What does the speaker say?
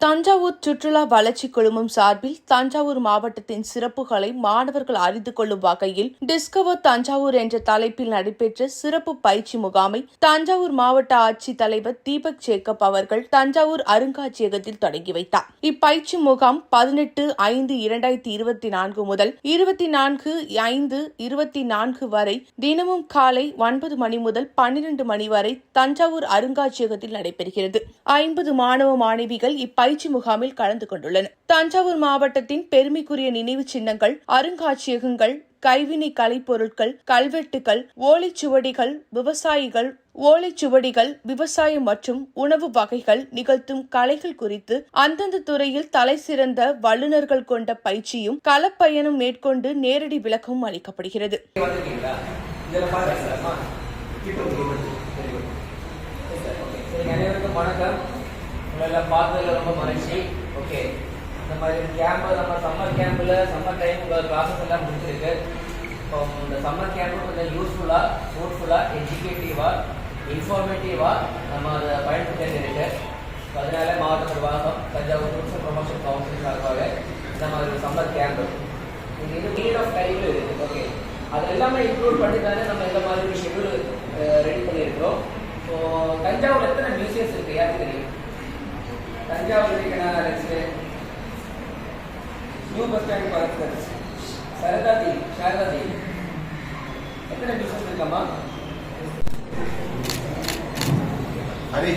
தஞ்சாவூர் சுற்றுலா வளர்ச்சி குழுமம் சார்பில் தஞ்சாவூர் மாவட்டத்தின் சிறப்புகளை மாணவர்கள் அறிந்து கொள்ளும் வகையில் டிஸ்கவர் தஞ்சாவூர் என்ற தலைப்பில் நடைபெற்ற சிறப்பு பயிற்சி முகாமை தஞ்சாவூர் மாவட்ட ஆட்சித் தலைவர் தீபக் ஜேக்கப் அவர்கள் தஞ்சாவூர் அருங்காட்சியகத்தில் தொடங்கி வைத்தார். இப்பயிற்சி முகாம் பதினெட்டு ஐந்து இரண்டாயிரத்தி இருபத்தி நான்கு முதல் இருபத்தி நான்கு ஐந்து இருபத்தி நான்கு வரை தினமும் காலை ஒன்பது மணி முதல் பன்னிரண்டு மணி வரை தஞ்சாவூர் அருங்காட்சியகத்தில் நடைபெறுகிறது. ஐம்பது மாணவ மாணவிகள் இப்பயிற்சி பயிற்சி முகாமில் கலந்து கொண்டுள்ளனர் தஞ்சாவூர் மாவட்டத்தின் பெருமைக்குரிய நினைவு சின்னங்கள் அருங்காட்சியகங்கள் கைவினை கலைப்பொருட்கள் கல்வெட்டுகள் ஓலைச்சுவடிகள் விவசாயிகள் ஓலைச்சுவடிகள் விவசாயம் மற்றும் உணவு வகைகள் நிகழ்த்தும் கலைகள் குறித்து அந்தந்த துறையில் தலைசிறந்த வல்லுநர்கள் கொண்ட பயிற்சியும் களப்பயணம் மேற்கொண்டு நேரடி விளக்கமும் அளிக்கப்படுகிறது. வணக்கம். உங்களை பார்த்ததுல ரொம்ப மகிழ்ச்சி. ஓகே இந்த மாதிரி கேம்ப் நம்ம சம்மர் கேம்பில் சம்மர் டைம் உங்கள் கிளாஸஸ் எல்லாம் முடிச்சிருக்கு இப்போ இந்த சம்மர் கேம்ப் கொஞ்சம் யூஸ்ஃபுல்லாக ஃப்ரூட்ஃபுல்லாக எஜுகேட்டிவாக இன்ஃபார்மேட்டிவாக நம்ம அதை பயன்படுத்த இருக்கு அதனால மாவட்ட நிர்வாகம் தஞ்சாவூர் டூரிசம் ப்ரொமோஷன் கவுன்சில் சார்பாக இந்த மாதிரி ஒரு சம்மர் கேம்ப் இது இது நீட் ஆஃப் டைம் இருக்குது ஓகே அது எல்லாமே இன்க்ளூட் பண்ணி தானே நம்ம இந்த மாதிரி ஷெடியூல் ரெடி பண்ணியிருக்கிறோம். ஸோ தஞ்சாவூர் எத்தனை மியூசியம்ஸ் இருக்கு? யாருக்கு தெரியும்? Thanjavur canal next new bus stand Parker's சரதா தீ சாரதா தீ. எத்தனை பிசினஸ் இருக்கம்மா ஹரி.